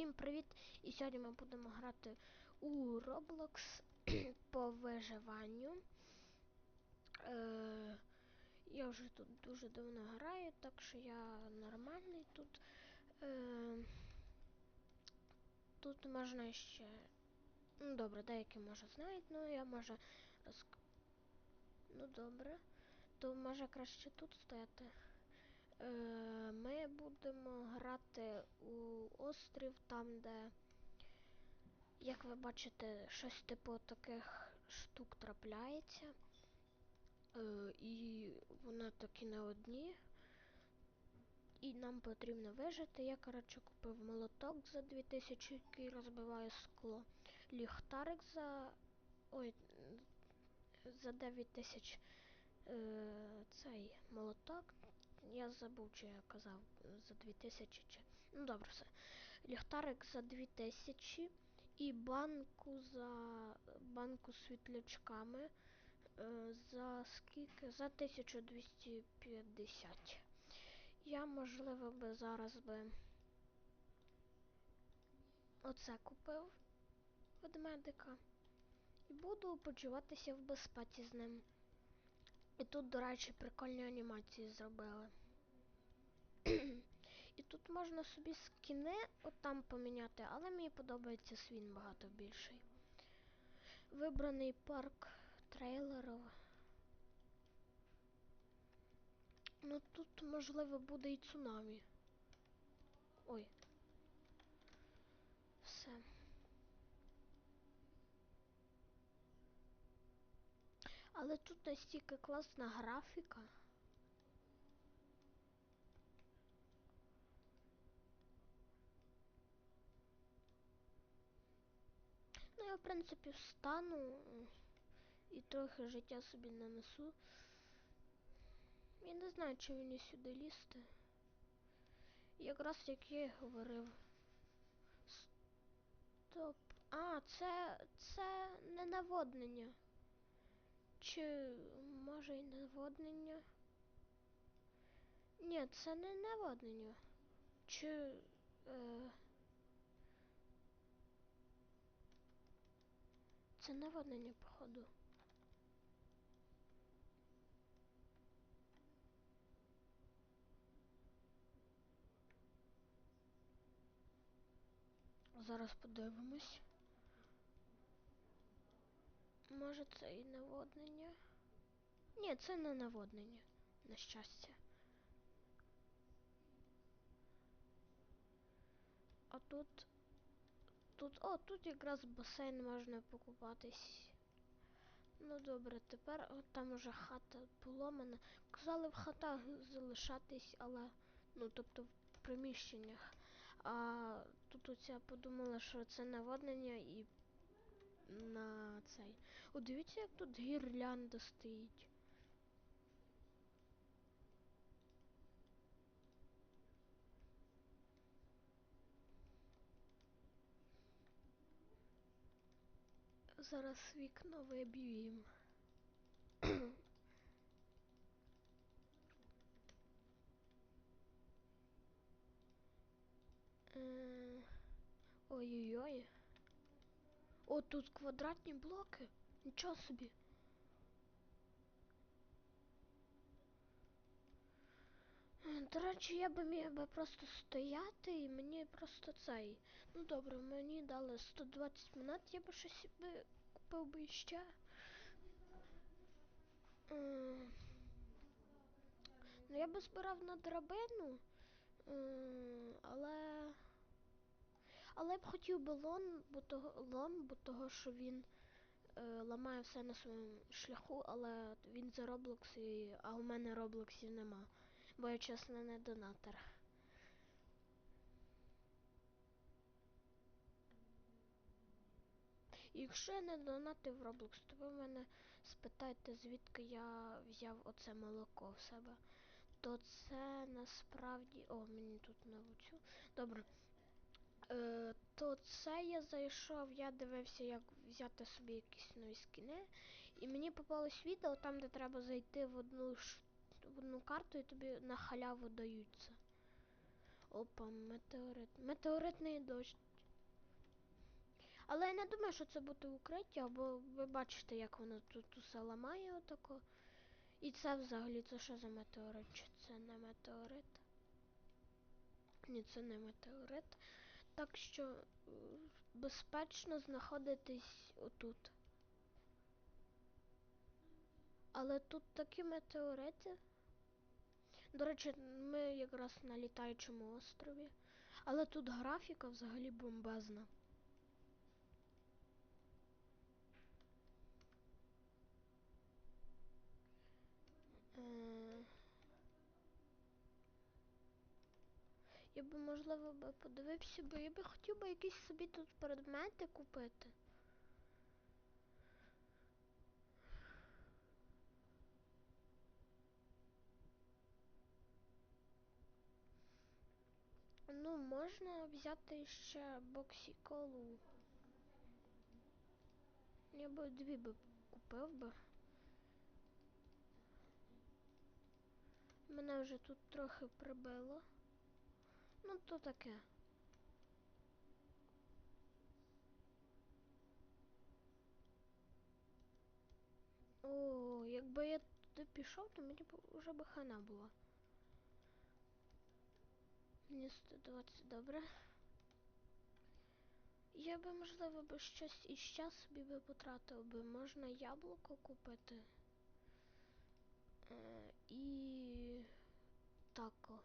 Всім привіт! І сьогодні ми будемо грати у Roblox по виживанню. Е, я вже тут дуже давно граю, так що я нормальний тут. Е, тут можна ще. Ну добре, деякі може знають, ну я може роз... Ну добре. То може краще тут стояти. Е, Ми будемо грати у острів, там, де, як ви бачите, щось типу таких штук трапляється. Е, І вони такі не одні. І нам потрібно вижити. Я, коротше, купив молоток за 2000, який розбиває скло. Ліхтарик за. Ой, за 9000 е, цей молоток. Я забув, чи я казав за 2000 чи. Ну добре, все. Ліхтарик за 2000 і банку за банку з світлячками е, за скільки? За 1250. Я, можливо, би зараз би оце купив ведмедика. І буду почуватися в безпеці з ним. І тут, до речі, прикольні анімації зробили. І тут можна собі скіни отам поміняти, але мені подобається свін багато більший. Вибраний парк трейлерів. Ну тут можливо буде і цунамі. Ой. Все. Але тут настільки класна графіка. Ну, я, в принципі, встану і трохи життя собі нанесу. Я не знаю, чи мені сюди лізти. Якраз як я і говорив. Стоп. А, це... це не наводнення. Чи може і наводнення? Ні, це не наводнення. Чи... Е... Це наводнення, походу. Зараз подивимось. Може це і наводнення? Ні, це не наводнення, на щастя. А тут... Тут... О, тут якраз басейн можна покупатись. Ну добре, тепер от там уже хата поломана. Казали в хатах залишатись, але... Ну, тобто в приміщеннях. А тут оця подумала, що це наводнення і на цей. О, дивіться, як тут гірлянда стоїть. Зараз вікно виб'ємо. Е, ой-ой-ой. О, тут квадратні блоки. Нічого собі. До речі, я би міг би просто стояти і мені просто цей. Ну добре, мені дали 120 минут, я би щось би купив би ще. Е, Ну я би збирав на драбину, е, але... Але б хотів би лом, бо того, лом, бо того, що він е, ламає все на своєму шляху, але він за Roblox, і, а у мене Роблоксів нема. Бо я чесно не донатор. Якщо я не донатив Roblox, то ви мене спитайте, звідки я взяв оце молоко в себе. То це насправді... О, мені тут на цю. Добре. Е, то це я зайшов, я дивився, як взяти собі якісь нові скини. І мені попалось відео там, де треба зайти в одну в одну карту і тобі на халяву даються. Опа, метеорит. Метеоритний дощ. Але я не думаю, що це буде укриття, бо ви бачите, як воно тут усе ламає отако. І це взагалі це що за метеорит? Чи це не метеорит? Ні, це не метеорит. Так що е, безпечно знаходитись отут. Але тут такі метеорити. До речі, ми якраз на літаючому острові. Але тут графіка взагалі бомбезна. Можливо, би подивився, бо я би хотів би якісь собі тут предмети купити. Ну, можна взяти ще боксіколу. Я би дві би купив би. Мене вже тут трохи прибило. Ну, то таке. О, якби я туди пішов, то мені б вже би хана була. Мені 120 добре. Я би, можливо, би щось іще собі би потратив би. Можна яблуко купити. Е, і тако.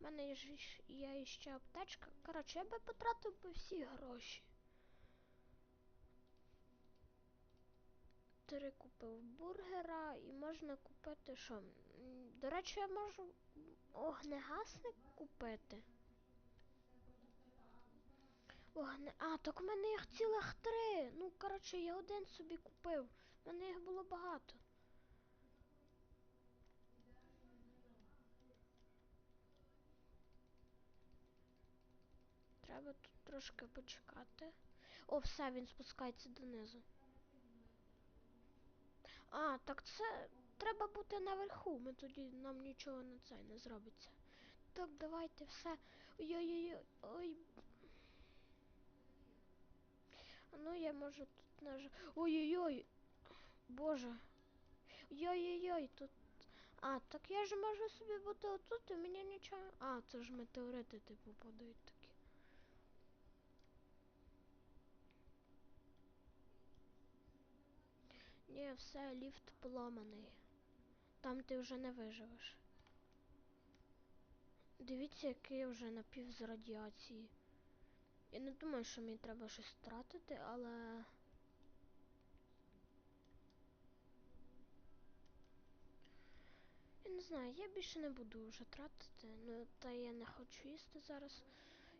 У мене ж є ще аптечка. Коротше, я би потратив би всі гроші. Три купив бургера і можна купити що? До речі, я можу огнегасник купити. Огне... А, так у мене їх цілих три. Ну, коротше, я один собі купив. У мене їх було багато. Треба тут трошки почекати. О, все, він спускається донизу. А, так це треба бути наверху. Ми тоді нам нічого на це не зробиться. Так, давайте все. Ой-ой-ой. Ой. Ну я можу тут наж... Ой-ой-ой. Боже. Ой-ой-ой, тут. А, так я ж можу собі бути отут, і мені нічого. А, це ж метеорити, типу, падають Ні, все, ліфт поламаний. Там ти вже не виживеш. Дивіться, який я вже напів з радіації. Я не думаю, що мені треба щось тратити, але. Я не знаю, я більше не буду вже тратити, ну та я не хочу їсти зараз.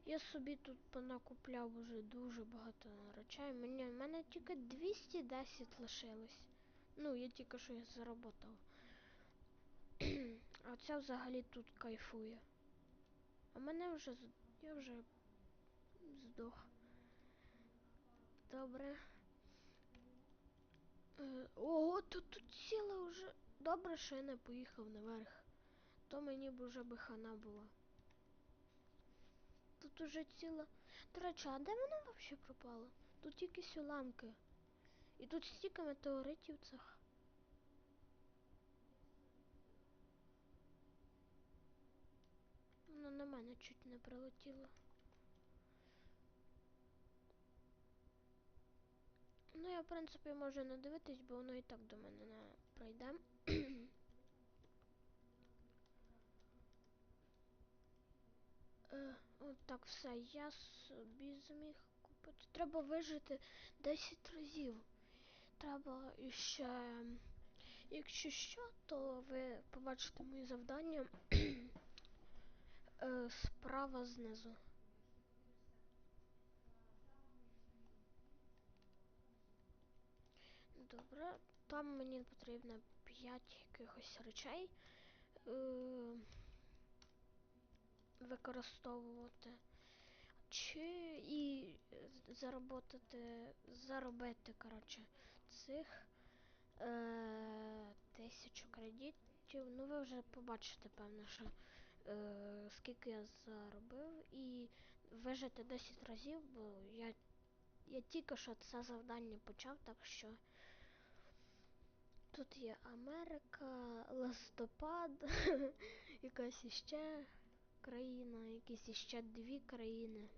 Я собі тут понакупляв уже дуже багато речей. Мені, мене тільки 210 лишилось. Ну, я тільки що їх заработав. а ця взагалі тут кайфує. А мене вже я вже здох. Добре. Е, Ого, тут тут ціле вже. Добре, що я не поїхав наверх. То мені б уже би хана була. Тут уже ціла. До речі, а де вона взагалі пропала? Тут якісь уламки. І тут стільки метеоритів цих. Воно на мене чуть не прилетіло. Ну, я, в принципі, можу не дивитись, бо воно і так до мене не пройде. Е, так все, я собі зміг купити. Треба вижити 10 разів. Треба ще. Якщо що, то ви побачите мої завдання е, справа знизу. Добре, там мені потрібно 5 якихось речей е, використовувати. Чи і з- заработати, заробити, коротше, цих е, тисячу кредитів. ну ви вже побачите, певно, що е, скільки я заробив і вижити 10 разів, бо я, я тільки що це завдання почав, так що тут є Америка, листопад, якась іще країна, якісь іще дві країни.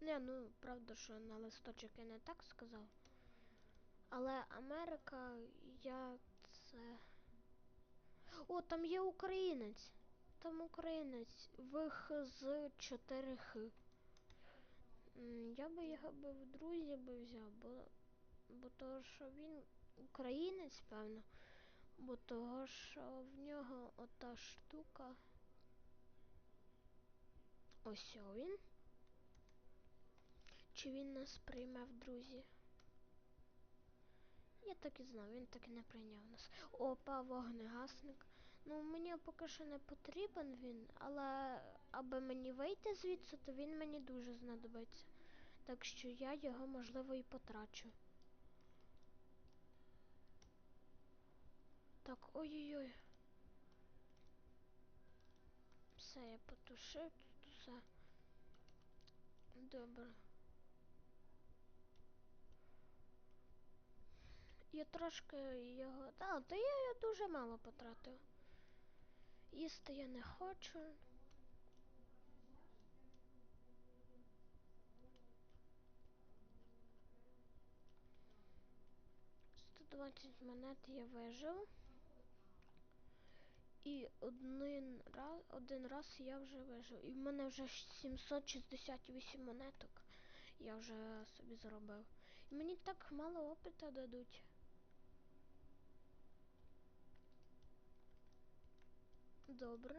Не, ну правда, що на листочок я не так сказав. Але Америка, я це. О, там є українець. Там українець. Вих з 4 х. Я би його би в друзі би взяв, бо, бо того, що він українець, певно. Бо того, що в нього ота штука. Ось він. Чи він нас прийме в друзі? Я так і знав, він так і не прийняв нас. Опа, вогнегасник. Ну, мені поки що не потрібен він, але аби мені вийти звідси, то він мені дуже знадобиться. Так що я його, можливо, і потрачу. Так, ой-ой-ой. Все, я потушив тут усе. Добре. Я трошки його... Та, та я його дуже мало потратив. Їсти я не хочу. Сто двадцять монет я вижив. І один раз, один раз я вже вижив. І в мене вже 768 монеток. Я вже собі заробив. І мені так мало опита дадуть. Добре.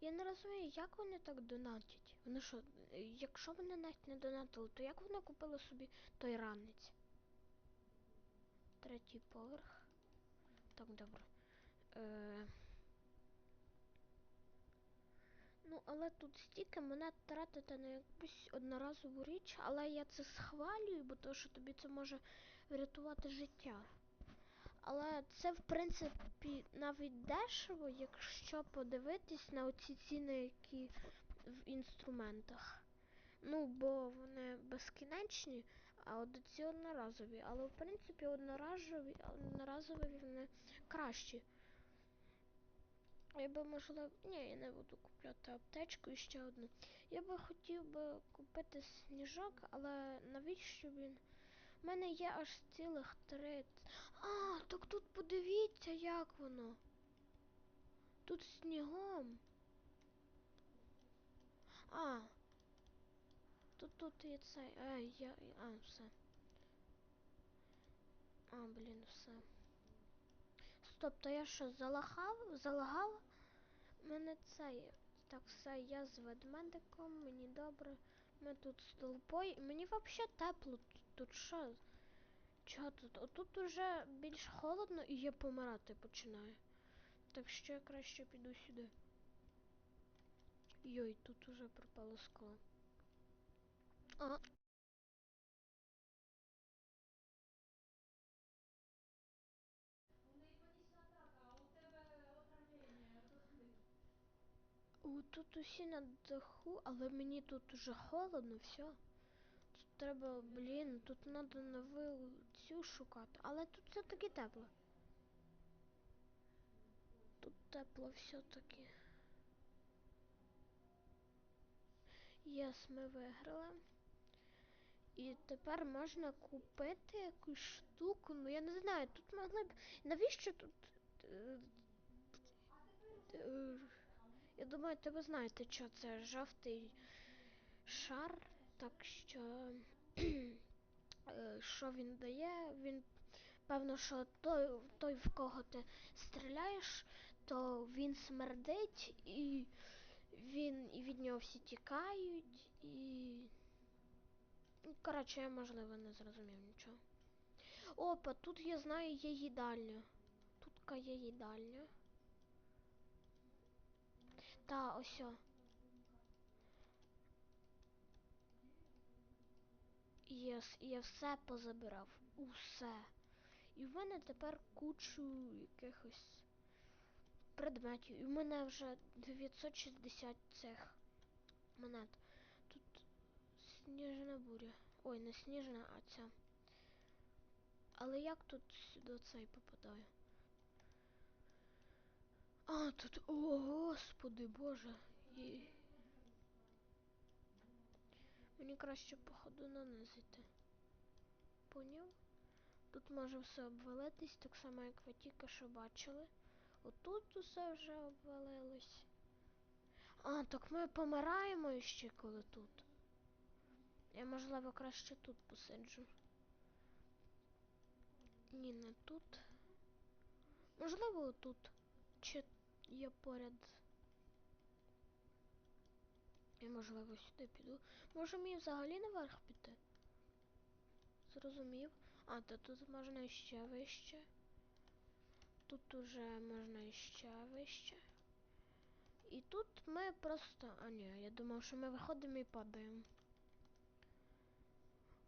Я не розумію, як вони так донатять. Вони що, е, якщо вони навіть не донатили, то як вони купили собі той ранець? Третій поверх. Так, добре. Е... Ну, але тут стільки монет тратити на якусь одноразову річ, але я це схвалюю, бо то, що тобі це може врятувати життя. Але це, в принципі, навіть дешево, якщо подивитись на оці ціни, які в інструментах. Ну, бо вони безкінечні, а от ці одноразові. Але в принципі одноразові, одноразові вони кращі. Я би можливо... Ні, я не буду купляти аптечку і ще одну. Я би хотів би купити сніжок, але навіщо він? У мене є аж цілих три. А, так тут подивіться, як воно. Тут снігом. А. Тут тут і цей. Ай, я. А, все. А, блін, все. Стоп, то я що, залагав? Залагав? Мене цей. Так, все, я з ведмедиком, мені добре. Ми тут з толпою. Мені взагалі тепло. Тут що? Чого тут? Отут уже більш холодно і я помирати починаю. Так що я краще піду сюди. Йой, тут уже пропало скло. А. тут усі на даху, але мені тут уже холодно, все. Тут треба, блін, тут треба нову цю шукати. Але тут все-таки тепло. Тут тепло все-таки. Єс, ми виграли. І тепер можна купити якусь штуку. Ну я не знаю, тут могли б. Навіщо тут? е, е, Ти ви знаєте, що це жовтий шар, так що е, що він дає? Він певно, що той, той, в кого ти стріляєш, то він смердить і він і від нього всі тікають і. Ну, Коротше, я можливо не зрозумів нічого. Опа, тут я знаю є їдальня. Тут є їдальня. Та, ось. Єс, я все позабирав. Усе. І в мене тепер кучу якихось предметів. І в мене вже 960 цих монет. Тут сніжна буря. Ой, не сніжна, а ця. Але як тут до цей попадаю? А, тут, о, господи боже. І... Мені краще, походу, нанизити. Поняв? Тут може все обвалитись, так само, як ви тільки що бачили. Отут усе вже обвалилось. А, так ми помираємо ще коли тут. Я, можливо, краще тут посиджу. Ні, не тут. Можливо, тут. Чи я поряд. Я, можливо, сюди піду. Може мені взагалі наверх піти? Зрозумів. А, то тут можна ще вище. Тут уже можна ще вище. І тут ми просто... А ні, я думав, що ми виходимо і падаємо.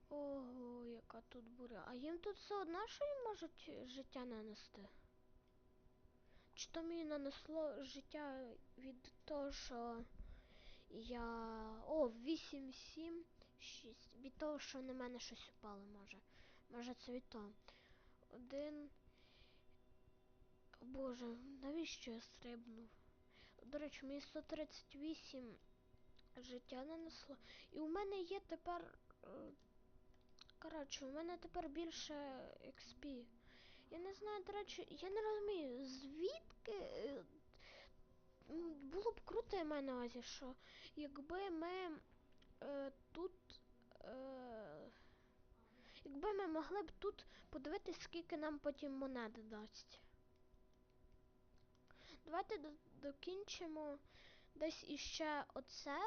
Ого, яка тут буря. А їм тут все одно, що їм можуть життя нанести. Чи то мені нанесло життя від того, що я... О, 8, 7, 6. Від того, що на мене щось упало, може. Може це від того. Один. Боже, навіщо я стрибнув? До речі, мені 138 життя нанесло. І у мене є тепер. е, Коротше, у мене тепер більше XP. Я не знаю, до речі, я не розумію, звідки. е, Було б круто, я маю на увазі, що якби ми е, тут. Е, якби ми могли б тут подивитись, скільки нам потім монет дасть. Давайте до- докінчимо десь іще оце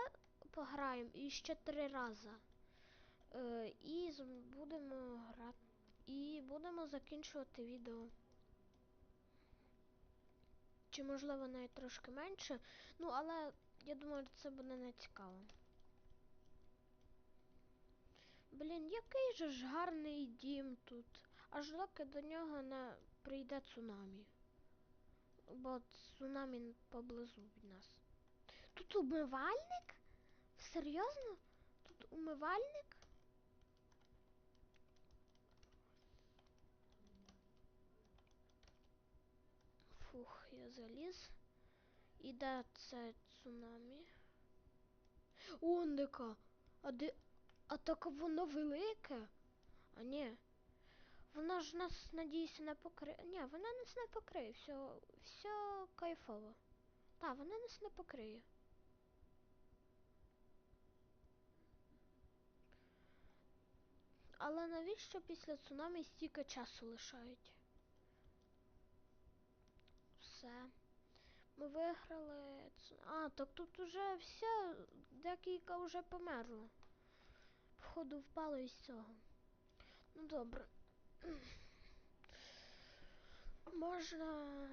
пограємо і ще три рази. Е, і будемо грати. І будемо закінчувати відео. Чи можливо навіть трошки менше. Ну, але я думаю, це буде не цікаво. Блін, який же ж гарний дім тут. Аж доки до нього не прийде цунамі. Бо цунамі поблизу від нас. Тут умивальник? Серйозно? Тут умивальник? Фух, я заліз. І де це цунамі? Ондика! А де. А так воно велике? А ні. Вона ж нас, надіюся, не покриє. Ні, вона нас не покриє. Все, все кайфово. Так, вона нас не покриє. Але навіщо після цунамі стільки часу лишають? Все. Ми виграли. А, так тут уже все, декілька вже померло. Походу впало із цього. Ну добре. Можна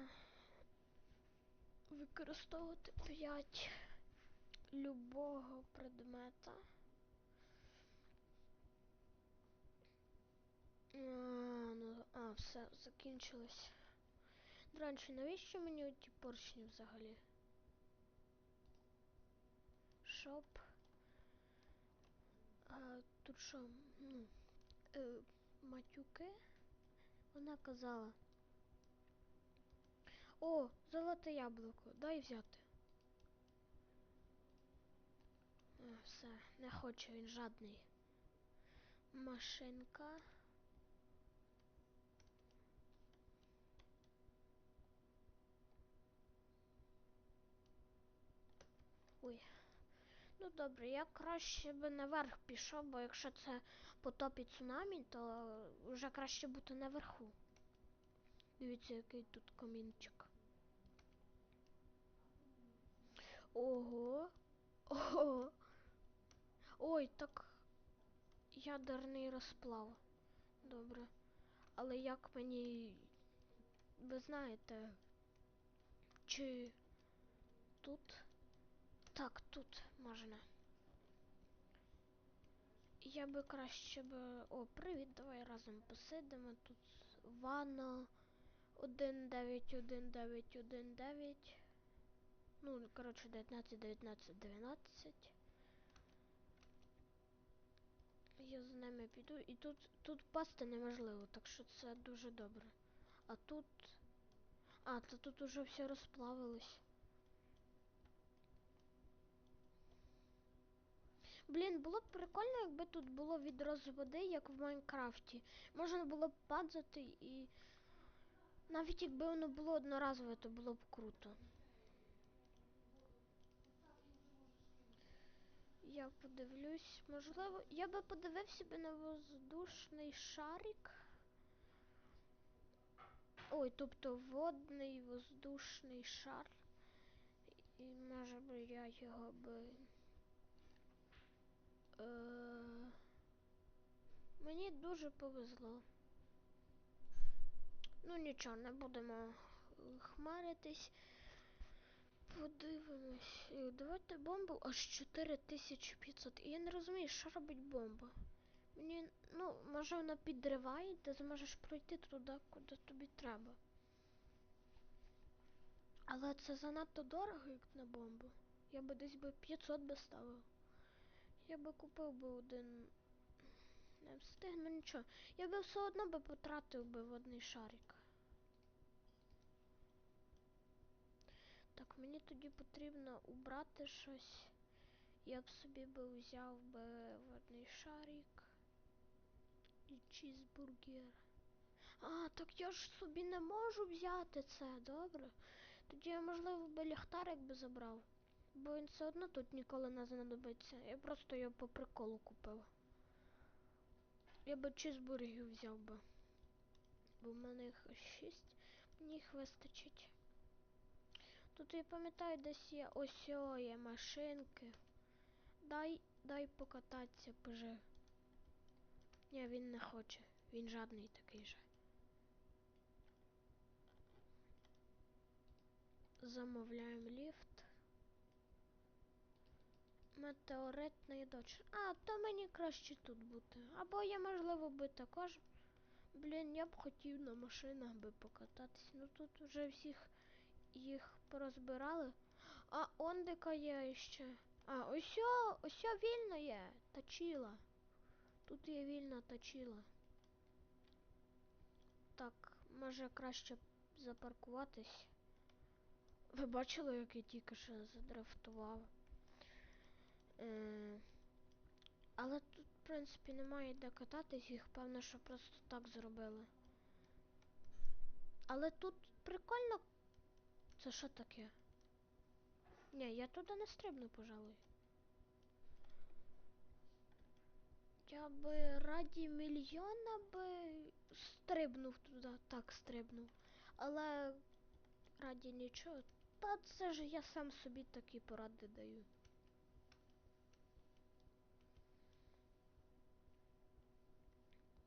використовувати 5 любого предмета. А, ну, а, все, закінчилось. Речі, навіщо мені ті поршні взагалі? Шоп. А, тут що, ну, е, матюки? Вона казала. О, золоте яблуко, дай взяти. А, все, не хоче, він жадний. Машинка. Ой. Ну добре, я краще би наверх пішов, бо якщо це потопить цунамі, то вже краще бути наверху. Дивіться, який тут камінчик. Ого. Ого. Ой, так ядерний розплав. Добре. Але як мені. Ви знаєте, чи тут? Так, тут можна. Я би краще би. О, привіт, давай разом посидимо. Тут ванна 191919. Ну, коротше, 19, 19, 19. Я з ними піду. І тут тут пасти неможливо, так що це дуже добре. А тут. А, то тут уже все розплавилось. Блін, було б прикольно, якби тут було відро з води, як в Майнкрафті. Можна було б падати і. Навіть якби воно було одноразове, то було б круто. Я подивлюсь, можливо, я би подивився би на воздушний шарик. Ой, тобто водний воздушний шар. І може би я його би. Е... Мені дуже повезло. Ну нічого, не будемо хмаритись. Подивимось. Е, Давайте бомбу аж 4500. І я не розумію, що робить бомба. Мені, ну, може вона підриває, ти зможеш пройти туди, куди тобі треба. Але це занадто дорого, як на бомбу. Я би десь би 500 би ставив. Я би купив би один. Не встигну нічого. Я би все одно би потратив би водний шарик. Так, мені тоді потрібно убрати щось. Я б собі би взяв би водний шарик і чізбургер. А, так я ж собі не можу взяти це, добре. Тоді я, можливо, би ліхтарик би забрав. Бо він все одно тут ніколи не знадобиться. Я просто його по приколу купив. Я би чизбургерів взяв би. Бо в мене їх шість. Мені їх вистачить. Тут я пам'ятаю, десь є ось є машинки. Дай, дай покататися, пожи. Ні, він не хоче. Він жадний такий же. Замовляємо ліфт. Метеоритний дощ. А, то мені краще тут бути. Або я, можливо, би також. Блін, я б хотів на машинах би покататись. Ну тут вже всіх їх порозбирали. А ондика є ще. А, ось, ось вільно є. Точила. Тут є вільна точила. Так, може краще запаркуватись. Ви бачили, як я тільки що задрифтував? Е, але тут, в принципі, немає де кататись, їх певно, що просто так зробили. Але тут прикольно. Це що таке? Ні, я туди не стрибну, пожалуй. Я би раді мільйона би стрибнув туди, так стрибнув. Але раді нічого. Та це ж я сам собі такі поради даю.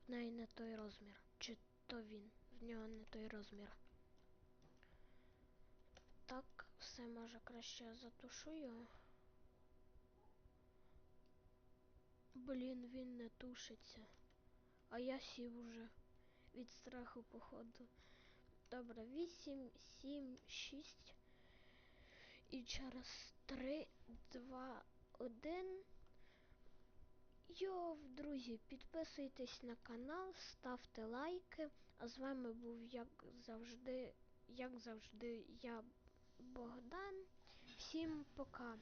Неї не той розмір. Чи то він? В нього не той розмір. Так, все може краще я затушу його. Блін, він не тушиться. А я сів уже від страху, походу. Добре, 8, 7, 6. І через 3, 2, 1. Йов, друзі, підписуйтесь на канал, ставте лайки. А з вами був, як завжди, як завжди, я Богдан. Всім пока.